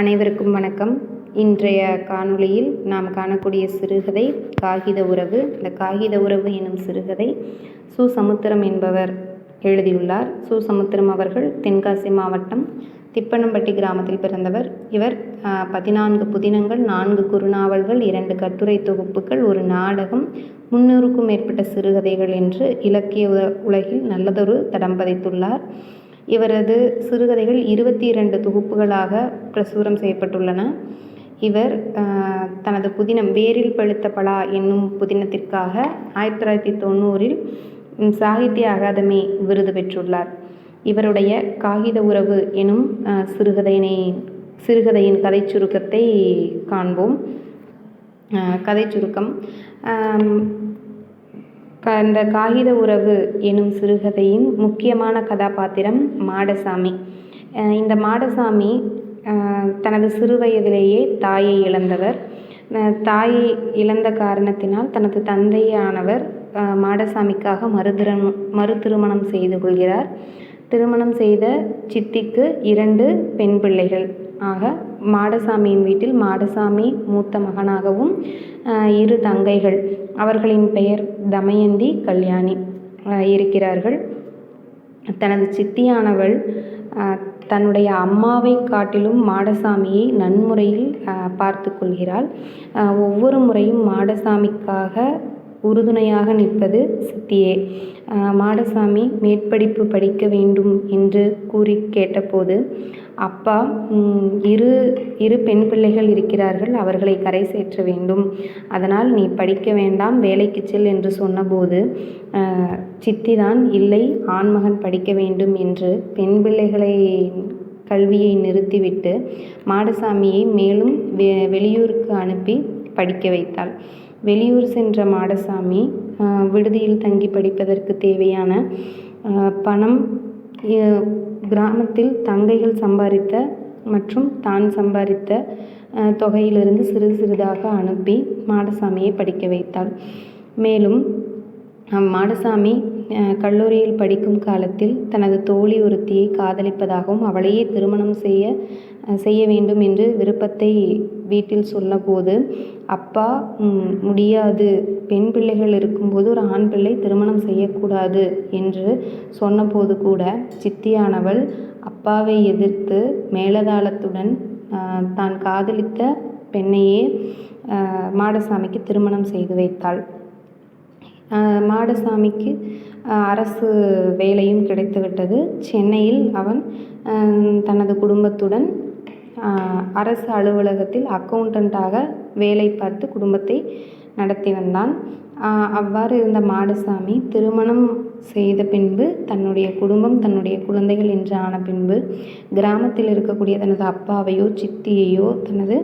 அனைவருக்கும் வணக்கம். இன்றைய காணொளியில் நாம் காணக்கூடிய சிறுகதை காகித உறவு. இந்த காகித உறவு எனும் சிறுகதை சு சமுத்திரம் என்பவர் எழுதியுள்ளார். சு சமுத்திரம் அவர்கள் தென்காசி மாவட்டம் திப்பனம்பட்டி கிராமத்தில் பிறந்தவர். இவர் பதினான்கு புதினங்கள் நான்கு குறுநாவல்கள் இரண்டு கட்டுரை தொகுப்புகள் ஒரு நாடகம் முன்னூறுக்கும் மேற்பட்ட சிறுகதைகள் என்று இலக்கிய உலகில் நல்லதொரு தடம் பதித்துள்ளார். இவரது சிறுகதைகள் இருபத்தி இரண்டு தொகுப்புகளாக பிரசுரம் செய்யப்பட்டுள்ளன. இவர் தனது புதினம் வேரில் பழுத்த பலா என்னும் புதினத்திற்காக ஆயிரத்தி தொள்ளாயிரத்தி தொண்ணூறில் சாகித்ய அகாதமி விருது பெற்றுள்ளார். இவருடைய காகித உறவு எனும் சிறுகதையினை சிறுகதையின் கதை சுருக்கத்தை காண்போம். கதை சுருக்கம் அந்த காகித உறவு எனும் சிறுகதையின் முக்கியமான கதாபாத்திரம் மாடசாமி. இந்த மாடசாமி தனது சிறுவயதிலேயே தாயை இழந்தவர். தாயை இழந்த காரணத்தினால் தனது தந்தையானவர் மாடசாமிக்காக மறுதிரம் மறு திருமணம் செய்து கொள்கிறார். திருமணம் செய்த சித்திக்கு இரண்டு பெண் பிள்ளைகள். ஆக மாடசாமியின் வீட்டில் மாடசாமி மூத்த மகனாகவும் இரு தங்கைகள். அவர்களின் பெயர் தமயந்தி கல்யாணி இருக்கிறார்கள். தனது சித்தியானவள் தன்னுடைய அம்மாவை காட்டிலும் மாடசாமியை நன்முறையில் பார்த்து கொள்கிறாள். ஒவ்வொரு முறையும் மாடசாமிக்காக உறுதுணையாக நிற்பது சித்தியே. மாடசாமி மேற்படிப்பு படிக்க வேண்டும் என்று கூறி கேட்டபோது அப்பா இரு இரு பெண் பிள்ளைகள் இருக்கிறார்கள் அவர்களை கரை சேற்ற வேண்டும். அதனால் நீ படிக்க வேண்டாம் வேலைக்கு செல் என்று சொன்னபோது சித்திதான் இல்லை ஆண்மகன் படிக்க வேண்டும் என்று பெண் பிள்ளைகளை கல்வியை நிறுத்திவிட்டு மாடசாமியை மேலும் வெ வெளியூருக்கு அனுப்பி படிக்க வைத்தாள். வெளியூர் சென்ற மாடசாமி விடுதியில் தங்கி படிப்பதற்கு தேவையான பணம் கிராமத்தில் தங்கைகள் சம்பாதித்த மற்றும் தான் சம்பாதித்த தொகையிலிருந்து சிறிது சிறிதாக அனுப்பி மாடசாமியை படிக்க வைத்தாள். மேலும் மாடசாமி கல்லூரியில் படிக்கும் காலத்தில் தனது தோழி ஒருத்தியை காதலிப்பதாகவும் அவளையே திருமணம் செய்ய செய்ய வேண்டும் என்று விருப்பத்தை வீட்டில் சொன்னபோது அப்பா முடியாது. பெண் பிள்ளைகள் இருக்கும்போது ஒரு ஆண் பிள்ளை திருமணம் செய்யக்கூடாது என்று சொன்னபோது கூட சித்தியானவள் அப்பாவை எதிர்த்து மேலதாளத்துடன் தான் காதலித்த பெண்ணையே மாடசாமிக்கு திருமணம் செய்து வைத்தாள். மாடசாமிக்கு அரசு வேலையும் கிடைத்துவிட்டது. சென்னையில் அவன் தனது குடும்பத்துடன் அரசு அலுவலகத்தில் அக்கௌண்டண்ட்டாக வேலை பார்த்து குடும்பத்தை நடத்தி வந்தான் அவ்வாறு இருந்த மாடசாமி திருமணம் செய்த பின்பு தன்னுடைய குடும்பம் தன்னுடைய குழந்தைகள் என்று ஆன பின்பு கிராமத்தில் இருக்கக்கூடிய தனது அப்பாவையோ சித்தியையோ தனது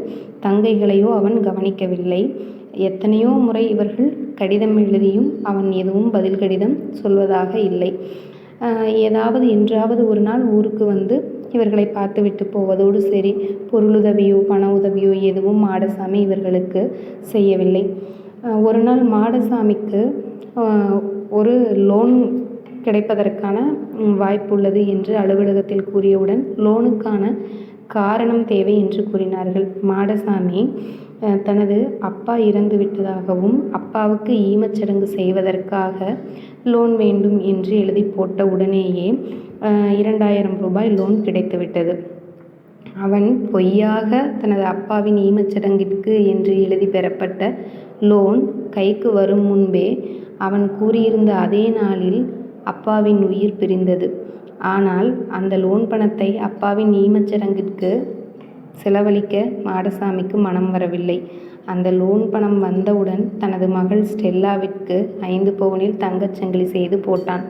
தங்கைகளையோ அவன் கவனிக்கவில்லை. எத்தனையோ முறை இவர்கள் கடிதம் எழுதியும் அவன் எதுவும் பதில் கடிதம் சொல்வதாக இல்லை. ஏதாவது என்றாவது ஒரு நாள் ஊருக்கு வந்து இவர்களை பார்த்துவிட்டு போவதோடு சரி பொருளுதவியோ பண உதவியோ எதுவும் மாடசாமி இவர்களுக்கு செய்யவில்லை. ஒரு நாள் மாடசாமிக்கு ஒரு லோன் கிடைப்பதற்கான வாய்ப்பு உள்ளது என்று அலுவலகத்தில் கூறியவுடன் லோனுக்கான காரணம் தேவை என்று கூறினார்கள். மாடசாமி தனது அப்பா இறந்து விட்டதாகவும் அப்பாவுக்கு ஈமச்சடங்கு செய்வதற்காக லோன் வேண்டும் என்று எழுதி போட்ட உடனேயே இரண்டாயிரம் ரூபாய் லோன் கிடைத்துவிட்டது அவன் பொய்யாக தனது அப்பாவின் ஈமச்சடங்கிற்கு என்று எழுதி பெறப்பட்ட லோன் கைக்கு வரும் முன்பே அவன் கூறியிருந்த அதே நாளில் அப்பாவின் உயிர் பிரிந்தது. ஆனால் அந்த லோன் பணத்தை அப்பாவின் ஈமச்சடங்கிற்கு செலவழிக்க மாடசாமிக்கு மனம் வரவில்லை. அந்த லோன் பணம் வந்தவுடன் தனது மகள் ஸ்டெல்லாவிற்கு ஐந்து பவுனில் தங்கச்சங்கிலி செய்து போட்டான்.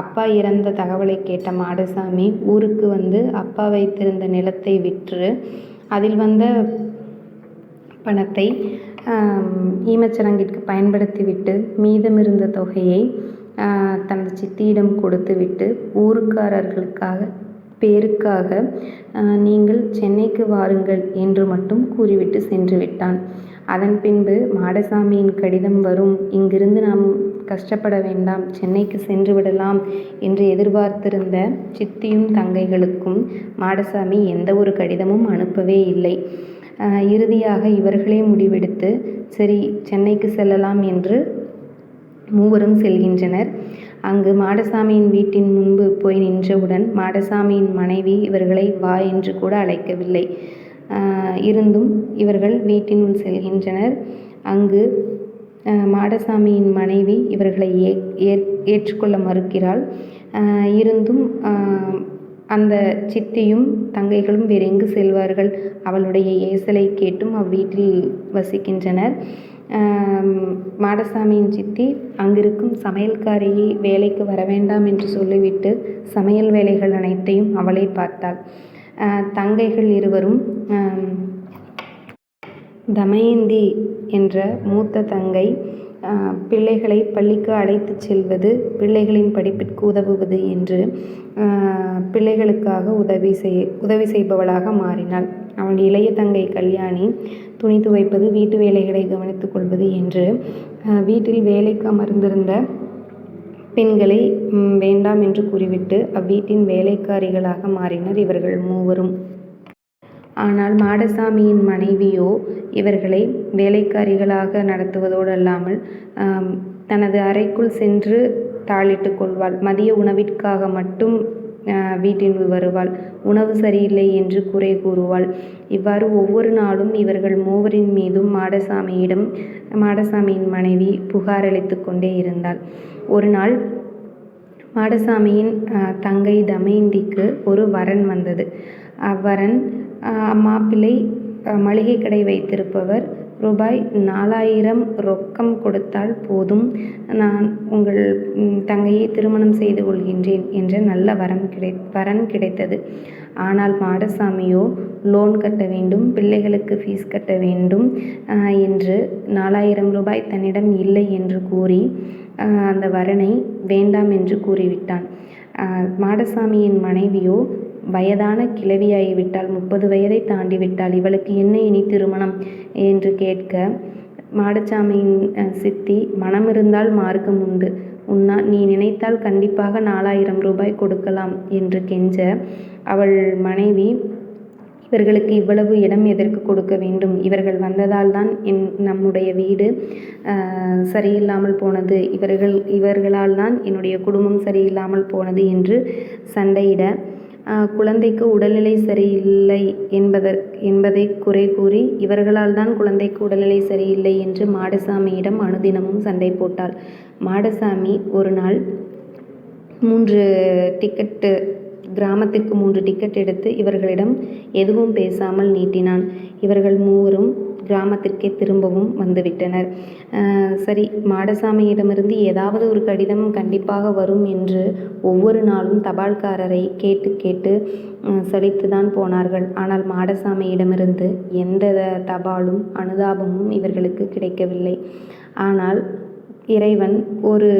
அப்பா இறந்த தகவலை கேட்ட மாடசாமி ஊருக்கு வந்து அப்பா வைத்திருந்த நிலத்தை விற்று அதில் வந்த பணத்தை ஈமச்சடங்கிற்கு பயன்படுத்திவிட்டு மீதமிருந்த தொகையை தனது சித்தியிடம் கொடுத்துவிட்டு ஊருக்காரர்களுக்காக பேருக்காக நீங்கள் சென்னைக்கு வாருங்கள் என்று மட்டும் கூறிவிட்டு சென்று விட்டான். அதன் பின்பு மாடசாமியின் கடிதம் வரும். இங்கிருந்து நாம் கஷ்டப்பட வேண்டாம். சென்னைக்கு சென்று விடலாம் என்று எதிர்பார்த்திருந்த சித்தியும் தங்கைகளுக்கும் மாடசாமி எந்த ஒரு கடிதமும் அனுப்பவே இல்லை. இறுதியாக இவர்களே முடிவெடுத்து சரி சென்னைக்கு செல்லலாம் என்று மூவரும் செல்கின்றனர். அங்கு மாடசாமியின் வீட்டின் முன்பு போய் நின்றவுடன் மாடசாமியின் மனைவி இவர்களை வா என்று கூட அழைக்கவில்லை. இருந்தும் இவர்கள் வீட்டினுள் செல்கின்றனர். அங்கு மாடசாமியின் மனைவி இவர்களை ஏ ஏற்றுக்கொள்ள மறுக்கிறாள். இருந்தும் அந்த சித்தியும் தங்கைகளும் வேறு எங்கு செல்வார்கள்? அவளுடைய ஏசலை கேட்டும் அவ்வீட்டில் வசிக்கின்றனர். மாடசாமியின் சித்தி அங்கிருக்கும் சமையல்காரியை வேலைக்கு வர வேண்டாம் என்று சொல்லிவிட்டு சமையல் வேலைகள் அனைத்தையும் அவளே பார்த்தாள். தங்கைகள் இருவரும் தமயந்தி என்ற மூத்த தங்கை பிள்ளைகளை பள்ளிக்கு அழைத்துச் செல்வது பிள்ளைகளின் படிப்பிற்கு உதவுவது என்று பிள்ளைகளுக்காக உதவி செய் உதவி செய்பவளாக மாறினாள். அவள் இளைய தங்கை கல்யாணி துணி துவைப்பது வீட்டு வேலைகளை கவனித்துக் கொள்வது என்று வீட்டில் வேலைக்கு அமர்ந்திருந்த பெண்களை வேண்டாம் என்று கூறிவிட்டு அவ்வீட்டின் வேலைக்காரிகளாக மாறினர் இவர்கள் மூவரும். ஆனால் மாடசாமியின் மனைவியோ இவர்களை வேலைக்காரிகளாக நடத்துவதோடு அல்லாமல் தனது அறைக்குள் சென்று தாளிட்டு கொள்வாள். மதிய உணவிற்காக மட்டும் வீட்டினுள் வருவாள். உணவு சரியில்லை என்று குறை கூறுவாள். இவ்வாறு ஒவ்வொரு நாளும் இவர்கள் மூவரின் மீதும் மாடசாமியிடம் மாடசாமியின் மனைவி புகார் அளித்து கொண்டே இருந்தாள். ஒரு நாள் மாடசாமியின் தங்கை தமயந்திக்கு ஒரு வரன் வந்தது. அவ்வரன் மாப்பிள்ளை மளிகை கடை வைத்திருப்பவர். ரூபாய் நாலாயிரம் ரொக்கம் கொடுத்தால் போதும். நான் உங்கள் தங்கையை திருமணம் செய்து கொள்கின்றேன் என்ற நல்ல வரம் கிடை வரன் கிடைத்தது. ஆனால் மாடசாமியோ லோன் கட்ட வேண்டும் பிள்ளைகளுக்கு ஃபீஸ் கட்ட வேண்டும் என்று நாலாயிரம் ரூபாய் தன்னிடம் இல்லை என்று கூறி அந்த வரனை வேண்டாம் என்று கூறிவிட்டான். மாடசாமியின் மனைவியோ வயதான கிழவியாகிவிட்டால் முப்பது வயதை தாண்டிவிட்டால் இவளுக்கு என்ன இனி திருமணம்? என்று கேட்க மாடசாமியின் சித்தி மனம் இருந்தால் மார்க்கம் உண்டு. உன்னா நீ நினைத்தால் கண்டிப்பாக நாலாயிரம் ரூபாய் கொடுக்கலாம் என்று கெஞ்ச அவள் மனைவி இவர்களுக்கு இவ்வளவு இடம் எதற்கு கொடுக்க வேண்டும்? இவர்கள் வந்ததால் தான் என் நம்முடைய வீடு சரியில்லாமல் போனது. இவர்கள் இவர்களால் தான் என்னுடைய குடும்பம் சரியில்லாமல் போனது என்று சண்டையிட குழந்தைக்கு உடல்நிலை சரியில்லை என்பதற் என்பதை குறை கூறி இவர்களால் தான் குழந்தைக்கு உடல்நிலை சரியில்லை என்று மாடசாமியிடம் அனுதினமும் சண்டை போட்டாள். மாடசாமி ஒரு நாள் மூன்று டிக்கெட்டு கிராமத்திற்கு மூன்று டிக்கெட் எடுத்து இவர்களிடம் எதுவும் பேசாமல் நீட்டினான். இவர்கள் மூவரும் கிராமத்திற்கே திரும்பவும் வந்துவிட்டனர். சரி மாடசாமியிடமிருந்து ஏதாவது ஒரு கடிதம் கண்டிப்பாக வரும் என்று ஒவ்வொரு நாளும் தபால்காரரை கேட்டு கேட்டு சலித்து தான் போனார்கள். ஆனால் மாடசாமியிடமிருந்து எந்த தபாலும் அனுதாபமும் இவர்களுக்கு கிடைக்கவில்லை. ஆனால் இறைவன் ஒரு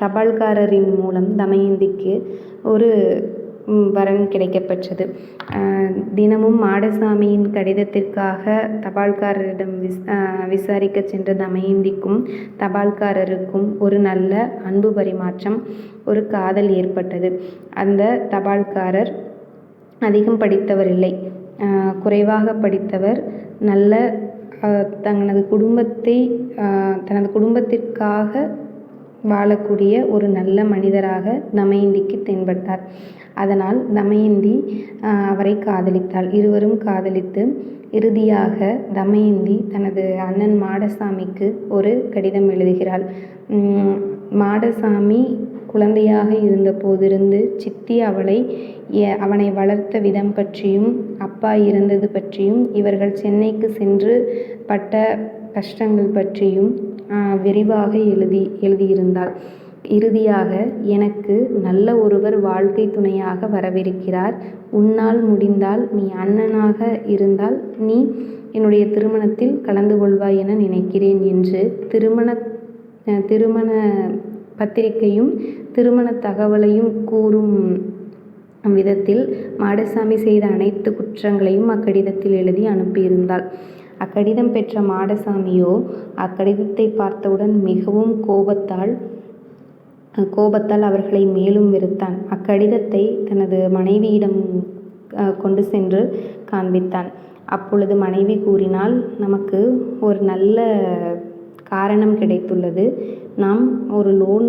தபால்காரரின் மூலம் தமயந்திக்கு ஒரு வரன் கிடைக்கப்பெற்றது. தினமும் மாடசாமியின் கடிதத்திற்காக தபால்காரரிடம் விஸ் விசாரிக்க சென்ற தமயந்திக்கும் தபால்காரருக்கும் ஒரு நல்ல அன்பு பரிமாற்றம் ஒரு காதல் ஏற்பட்டது. அந்த தபால்காரர் அதிகம் படித்தவர் இல்லை குறைவாக படித்தவர் நல்ல தனது குடும்பத்தை தனது குடும்பத்திற்காக வாழக்கூடிய ஒரு நல்ல மனிதராக தமயந்திக்கு தென்பட்டார். அதனால் தமயந்தி அவரை காதலித்தாள். இருவரும் காதலித்து இறுதியாக தமயந்தி தனது அண்ணன் மாடசாமிக்கு ஒரு கடிதம் எழுதுகிறாள். மாடசாமி குழந்தையாக இருந்தபோதிருந்து சித்தி அவளை அவனை வளர்த்த விதம் பற்றியும் அப்பா இறந்தது பற்றியும் இவர்கள் சென்னைக்கு சென்று பட்ட கஷ்டங்கள் பற்றியும் விரிவாக எழுதி எழுதியிருந்தாள். இறுதியாக எனக்கு நல்ல ஒருவர் வாழ்க்கை துணையாக வரவிருக்கிறார். உன்னால் முடிந்தால் நீ அண்ணனாக இருந்தால் நீ என்னுடைய திருமணத்தில் கலந்து கொள்வாய் என நினைக்கிறேன் என்று திருமண திருமண பத்திரிகையும் திருமண தகவலையும் கூறும் விதத்தில் மாடசாமி செய்த அனைத்து குற்றங்களையும் அக்கடிதத்தில் எழுதி அனுப்பியிருந்தாள். அக்கடிதம் பெற்ற மாடசாமியோ அக்கடிதத்தை பார்த்தவுடன் மிகவும் கோபத்தால் கோபத்தால் அவர்களை மேலும் வெறுத்தான். அக்கடிதத்தை தனது மனைவியிடம் கொண்டு சென்று காண்பித்தான். அப்பொழுது மனைவி கூறினால் நமக்கு ஒரு நல்ல காரணம் கிடைத்துள்ளது. நாம் ஒரு லோன்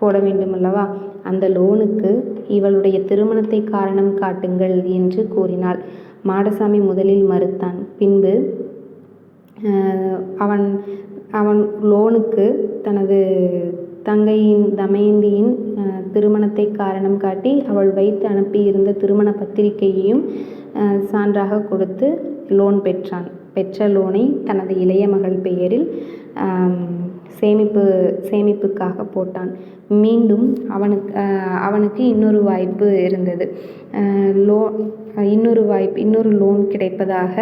போட வேண்டுமல்லவா? அந்த லோனுக்கு இவளுடைய திருமணத்தை காரணம் காட்டுங்கள் என்று கூறினாள். மாடசாமி முதலில் மறுத்தான். பின்பு அவன் அவன் லோனுக்கு தனது தங்கையின் தமயந்தியின் திருமணத்தை காரணம் காட்டி அவள் வைத்து அனுப்பியிருந்த திருமணப் பத்திரிகையையும் சான்றாக கொடுத்து லோன் பெற்றான். பெற்ற லோனை தனது இளைய மகள் பெயரில் சேமிப்பு சேமிப்புக்காக போட்டான். மீண்டும் அவனுக்கு அவனுக்கு இன்னொரு வாய்ப்பு இருந்தது. லோ இன்னொரு வாய்ப்பு இன்னொரு லோன் கிடைப்பதாக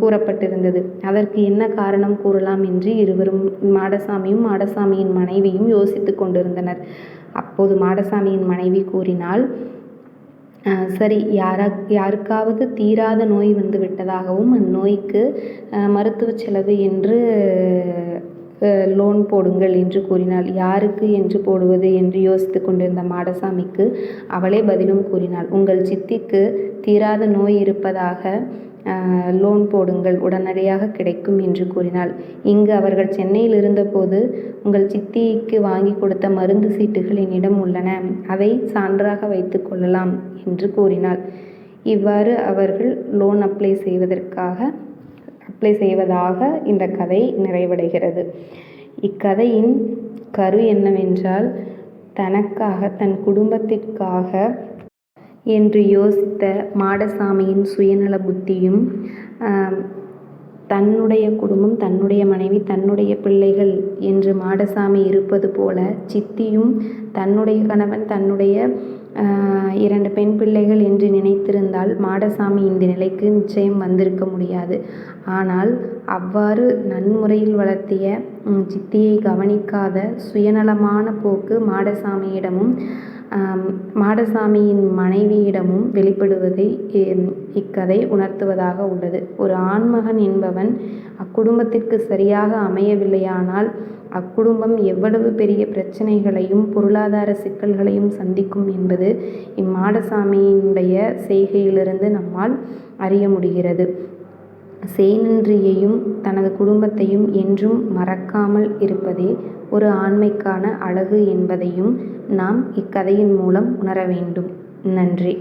கூறப்பட்டிருந்தது. அதற்கு என்ன காரணம் கூறலாம் என்று இருவரும் மாடசாமியும் மாடசாமியின் மனைவியும் யோசித்து கொண்டிருந்தனர். அப்போது மாடசாமியின் மனைவி கூறினாள் சரி யாரா யாருக்காவது தீராத நோய் வந்து விட்டதாகவும் அந்நோய்க்கு மருத்துவ செலவு என்று லோன் போடுங்கள் என்று கூறினாள். யாருக்கு என்று போடுவது என்று யோசித்து கொண்டிருந்த மாடசாமிக்கு அவளே பதிலும் கூறினாள். உங்கள் சித்திக்கு தீராத நோய் இருப்பதாக லோன் போடுங்கள் உடனடியாக கிடைக்கும் என்று கூறினாள். இங்கு அவர்கள் சென்னையில் இருந்தபோது உங்கள் சித்திக்கு வாங்கி கொடுத்த மருந்து சீட்டுகள் என்னிடம் உள்ளன. அதை சான்றாக வைத்து கொள்ளலாம் என்று கூறினாள். இவ்வாறு அவர்கள் லோன் அப்ளை செய்வதற்காக அப்ளை செய்வதாக இந்த கதை நிறைவடைகிறது. இக்கதையின் கரு என்னவென்றால் தனக்காக தன் குடும்பத்திற்காக என்று யோசித்த மாடசாமியின் சுயநல புத்தியும் தன்னுடைய குடும்பம் தன்னுடைய மனைவி தன்னுடைய பிள்ளைகள் என்று மாடசாமி இருப்பது போல சித்தியும் தன்னுடைய கணவன் தன்னுடைய இரண்டு பெண் பிள்ளைகள் என்று நினைத்திருந்தால் மாடசாமி இந்த நிலைக்கு நிச்சயம் வந்திருக்க முடியாது. ஆனால் அவ்வாறு நன்முறையில் வளர்த்திய சித்தியை கவனிக்காத சுயநலமான போக்கு மாடசாமியிடமும் மாடசாமியின் மனைவியிடமும் வெளிப்படுவதை இக்கதை உணர்த்துவதாக உள்ளது. ஒரு ஆண்மகன் என்பவன் அக்குடும்பத்திற்கு சரியாக அமையவில்லையானால் அக்குடும்பம் எவ்வளவு பெரிய பிரச்சனைகளையும் பொருளாதார சிக்கல்களையும் சந்திக்கும் என்பது இம்மாடசாமியினுடைய செய்கையிலிருந்து நம்மால் அறிய முடிகிறது. சேனன்றியையும் தனது குடும்பத்தையும் என்றும் மறக்காமல் இருப்பதே ஒரு ஆண்மைக்கான அழகு என்பதையும் நாம் இக்கதையின் மூலம் உணர வேண்டும். நன்றி.